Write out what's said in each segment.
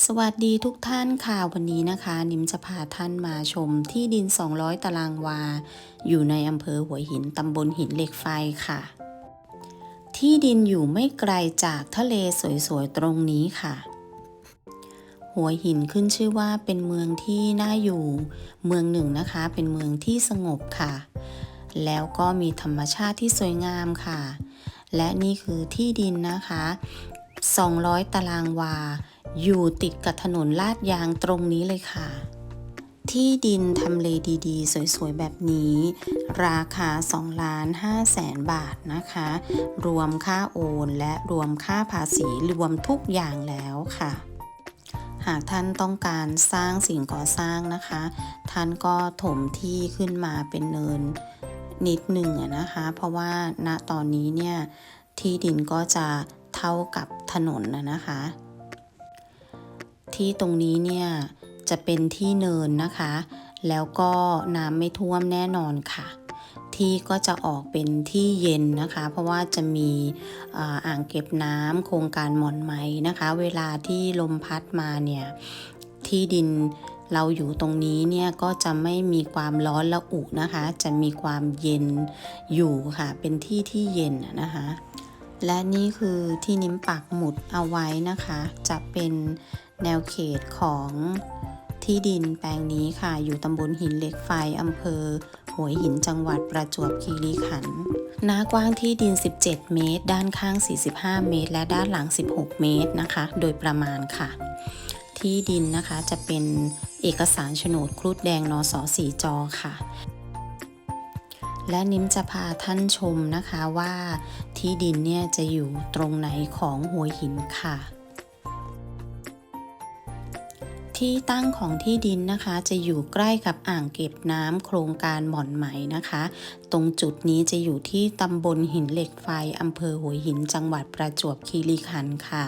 สวัสดีทุกท่านค่ะวันนี้นะคะ นิมจะพาท่านมาชมที่ดิน 200 ตารางวา อยู่ในอำเภอหัวหินตำบลหินเหล็กไฟค่ะ ที่ดินอยู่ไม่ไกลจากทะเลสวยๆ ตรงนี้ค่ะ หัวหินขึ้นชื่อว่าเป็นเมืองที่น่าอยู่ เมืองหนึ่งนะคะ เป็นเมืองที่สงบค่ะ แล้วก็มีธรรมชาติที่สวยงามค่ะ และนี่คือที่ดินนะคะ 200 ตารางวา อยู่ติดกับถนนลาดยางตรงนี้เลยค่ะ ที่ดินทำเลดีๆ สวยๆ แบบนี้ ราคา2ล้าน5แสนบาทนะคะ รวมค่าโอนและรวมค่าภาษีรวมทุกอย่างแล้วค่ะ หากท่านต้องการสร้างสิ่งก่อสร้างนะคะ ท่านก็ถมที่ขึ้นมาเป็นเนินนิดหนึ่งนะคะ เพราะว่าณตอนนี้เนี่ยที่ดินก็จะเท่ากับถนนนะคะ ที่ตรงนี้เนี่ยจะเป็นที่เนินนะคะ แล้วก็น้ำไม่ท่วมแน่นอนค่ะ ที่ก็จะออกเป็นที่เย็นนะคะ เพราะว่าจะมีอ่างเก็บน้ำโครงการหมอนไหมนะคะ เวลาที่ลมพัดมาเนี่ยที่ดินเราอยู่ตรงนี้เนี่ยก็จะไม่มีความร้อนละอุนะคะ จะมีความเย็นอยู่ค่ะ เป็นที่ที่เย็นนะคะ และนี่คือที่นิ้มปักหมุดเอาไว้นะคะ จะเป็น แนวเขตของที่ดินแปลงนี้ค่ะ อยู่ตำบลหินเหล็กไฟอำเภอ หัวหินจังหวัดประจวบคีรีขันธ์หน้ากว้างที่ดิน 17 เมตร ด้านข้าง 45 เมตร และด้านหลัง 16 เมตรนะคะ โดยประมาณค่ะ ที่ดินนะคะจะเป็นเอกสารโฉนดครุฑแดงนสสีจอค่ะและนิ้มจะพาท่านชมนะคะว่าที่ดินเนี่ยจะอยู่ตรงไหนของหัวหินค่ะ ที่ตั้งของที่ดินนะคะ จะอยู่ใกล้กับอ่างเก็บน้ำโครงการหม่อนไหมนะคะ ตรงจุดนี้จะอยู่ที่ตำบลหินเหล็กไฟอำเภอหัวหินจังหวัดประจวบคีรีขันธ์ค่ะ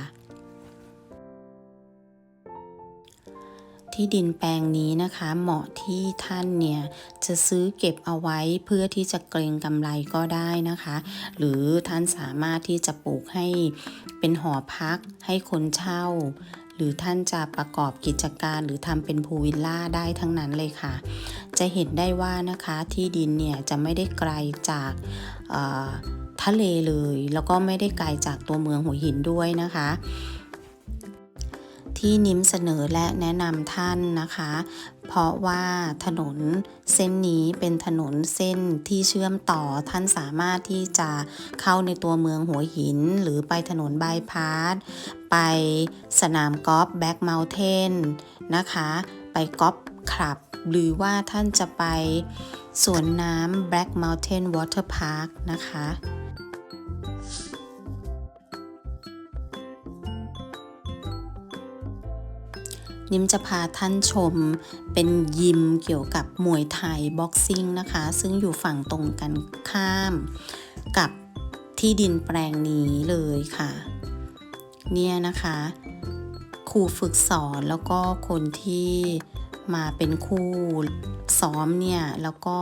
ที่ดินแปลงนี้นะคะ เหมาะที่ท่านเนี่ยจะซื้อเก็บเอาไว้เพื่อที่จะเกรงกำไรก็ได้นะคะ หรือท่านสามารถที่จะปลูกให้เป็นหอพักให้คนเช่า หรือท่านจะประกอบกิจการหรือทำเป็นพูลวิลล่าได้ทั้งนั้นเลยค่ะ จะเห็นได้ว่านะคะที่ดินเนี่ยจะไม่ได้ไกลจากทะเลเลย แล้วก็ไม่ได้ไกลจากตัวเมืองหัวหินด้วยนะคะ ที่นิ้มเสนอและแนะนำท่านนะคะ เพราะว่าถนนเส้นนี้เป็นถนนเส้นที่เชื่อมต่อท่านสามารถที่จะเข้าในตัวเมืองหัวหิน หรือไปถนนบายพาสไปสนามกอล์ฟแบ็กเมลเทนนะคะ ไปกอล์ฟคลับ หรือว่าท่านจะไปสวนน้ำ Black Mountain Water Park นะคะ นิมจะพาท่านชมเป็นยิมเกี่ยวกับมวยไทยบ็อกซิ่งนะคะ ซึ่งอยู่ฝั่งตรงกันข้ามกับที่ดินแปลงนี้เลยค่ะ เนี่ยนะคะครูฝึกสอนแล้วก็คนที่มาเป็นคู่ซ้อมเนี่ยแล้วก็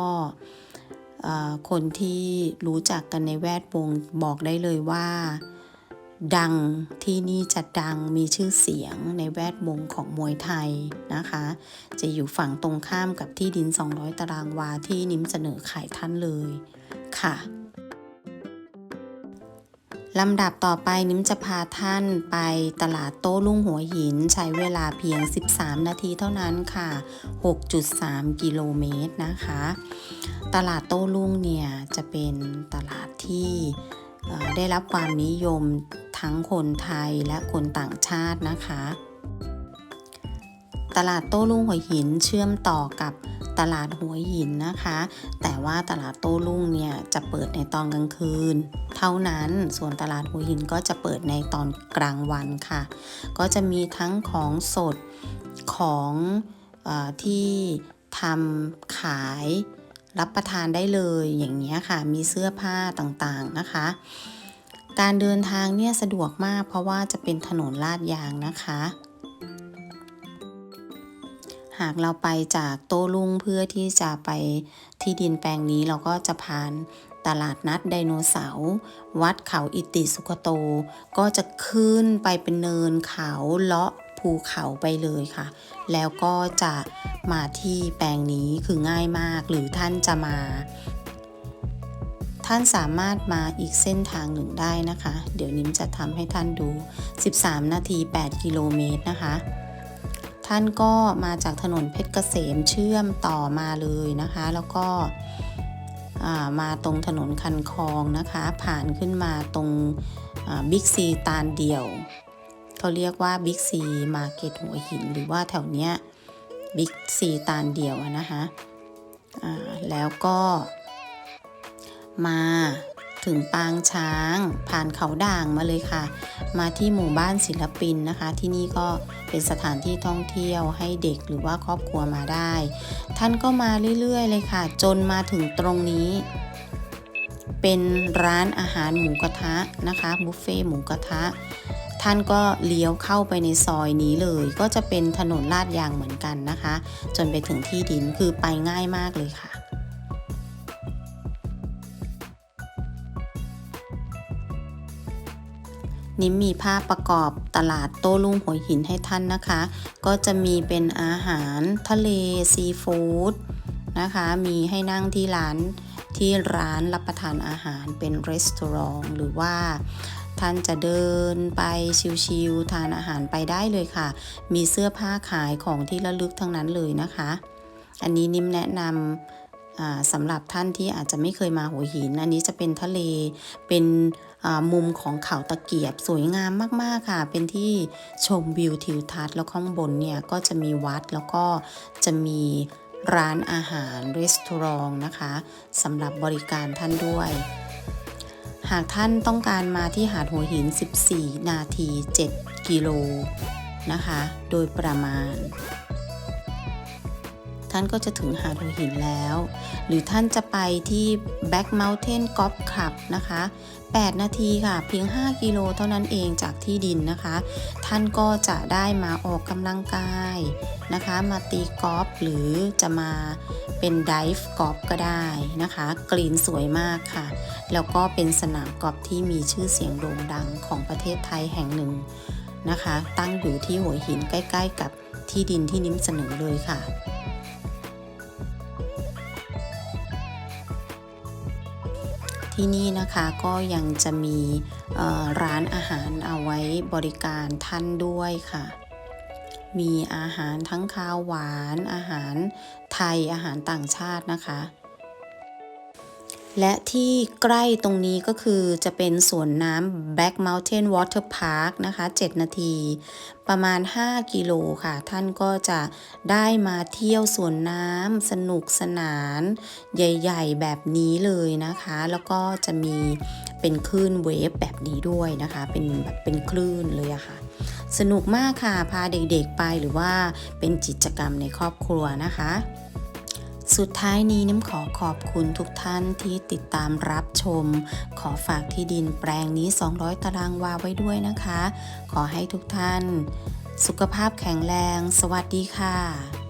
คนที่รู้จักกันในแวดวงบอกได้เลยว่า ดังที่นี่จะดังมีชื่อเสียงในแวดวงของมวยไทยนะคะ จะอยู่ฝั่งตรงข้ามกับที่ดิน 200 ตารางวาที่นิ้มเสนอขายท่านเลยค่ะลำดับต่อไปนิ้มจะพาท่านไปตลาดโต้รุ่งหัวหิน ใช้เวลาเพียง 13 นาทีเท่านั้นค่ะ 6.3 กิโลเมตรนะคะ ตลาดโต้รุ่งเนี่ยจะเป็นตลาดที่ ได้รับความนิยมทั้งคนไทยและคนต่างชาตินะคะ ตลาดโต้รุ่งหัวหินเชื่อมต่อกับตลาดหัวหินนะคะ แต่ว่าตลาดโต้รุ่งเนี่ยจะเปิดในตอนกลางคืน เท่านั้นส่วนตลาดหัวหินก็จะเปิดในตอนกลางวันค่ะ ก็จะมีทั้งของสดของออที่ทำขาย รับประทานได้เลยอย่างเงี้ยค่ะ มีเสื้อผ้าต่างๆนะคะ การเดินทางเนี่ยสะดวกมากเพราะว่าจะเป็นถนนลาดยางนะคะ หากเราไปจากโต้รุ่งเพื่อที่จะไปที่ดินแปลงนี้เราก็จะผ่านตลาดนัดไดโนเสาร์วัดเขาอิติสุขโต ก็จะขึ้นไปเป็นเนินเขาเลาะ ภูเขาไปเลยค่ะ แล้วก็จะมาที่แปลงนี้คือง่ายมากหรือท่านจะมา ท่านสามารถมาอีกเส้นทางหนึ่งได้นะคะ เดี๋ยวนิ้มจะทำให้ท่านดู 13 นาที 8 กิโลเมตรนะคะท่านก็มาจากถนนเพชรเกษมเชื่อมต่อมาเลยนะคะ แล้วก็มาตรงถนนคันคลองนะคะ ผ่านขึ้นมาตรงบิ๊กซีตาลเดี่ยว เขาเรียกว่าบิ๊กซีมาเก็ตหัวหิน หรือว่าแถวเนี้ยบิ๊กซีตาลเดียวนะคะแล้วก็มาถึงปางช้าง ผ่านเขาด่างมาเลยค่ะ มาที่หมู่บ้านศิลปินนะคะ ที่นี่ก็เป็นสถานที่ท่องเที่ยวให้เด็กหรือว่าครอบครัวมาได้ ท่านก็มาเรื่อยๆ เลยค่ะ จนมาถึงตรงนี้ เป็นร้านอาหารหมูกระทะนะคะบุฟเฟ่หมูกระทะ ท่านก็เลี้ยวเข้าไปในซอยนี้เลย ก็จะเป็นถนนลาดยางเหมือนกันนะคะ จนไปถึงที่ดินคือไปง่ายมากเลยค่ะนิมมีภาพประกอบตลาดโต้รุ่งหัวหินให้ท่านนะคะ ก็จะมีเป็นอาหารทะเลซีฟู้ดนะคะ มีให้นั่งที่ร้านที่ร้านรับประทานอาหารเป็นรีสอร์ทหรือว่า ท่านจะเดินไปชิลๆทานอาหารไปได้เลยค่ะ มีเสื้อผ้าขายของที่ระลึกทั้งนั้นเลยนะคะ อันนี้นิ่มแนะนำสำหรับท่านที่อาจจะไม่เคยมาหัวหิน อันนี้จะเป็นทะเลเป็นมุมของเขาตะเกียบสวยงามมากๆค่ะ เป็นที่ชมวิวทิวทัศน์แล้วข้างบนเนี่ยก็จะมีวัดแล้วก็จะมีร้านอาหารรีสอร์ทนะคะสำหรับบริการท่านด้วย หากท่านต้องการมาที่หาดหัวหิน 14 นาที 7 กิโลนะคะ โดยประมาณ ท่านก็จะถึงหาดหัวหินแล้ว หรือท่านจะไปที่ Back Mountain Golf Club นะคะ 8 นาทีค่ะ เพียง 5 กิโลเท่านั้นเองจากที่ดินนะคะ ท่านก็จะได้มาออกกำลังกายนะคะ มาตีกอล์ฟหรือจะมาเป็นไดฟ์กอล์ฟก็ได้นะคะ กรีนสวยมากค่ะ แล้วก็เป็นสนามกอล์ฟที่มีชื่อเสียงโด่งดังของประเทศไทยแห่งหนึ่งนะคะ ตั้งอยู่ที่หัวหินใกล้ ๆ กับที่ดินที่นิ้มเสนอเลยค่ะ ที่นี่นะคะก็ยังจะมีร้านอาหารเอาไว้บริการท่านด้วยค่ะ มีอาหารทั้งคาวหวาน อาหารไทยอาหารต่างชาตินะคะ และที่ใกล้ตรงนี้ก็คือจะเป็นสวนน้ำ Back Mountain Water Park นะคะ 7 นาที ประมาณ 5 กิโลค่ะ ท่านก็จะได้มาเที่ยวสวนน้ำสนุกสนาน ใหญ่ ๆ แบบนี้เลยนะคะ แล้วก็จะมีเป็นคลื่นเวฟแบบนี้ด้วยนะคะ เป็นแบบเป็นคลื่นเลยอะค่ะ สนุกมากค่ะ พาเด็กๆไปหรือว่าเป็นกิจกรรมในครอบครัวนะคะ สุดท้ายนี้น้ำขอขอบคุณทุกท่านที่ติดตามรับชม ขอฝากที่ดินแปลงนี้ 200 ตารางวาไว้ด้วยนะคะ ขอให้ทุกท่าน สุขภาพแข็งแรง สวัสดีค่ะ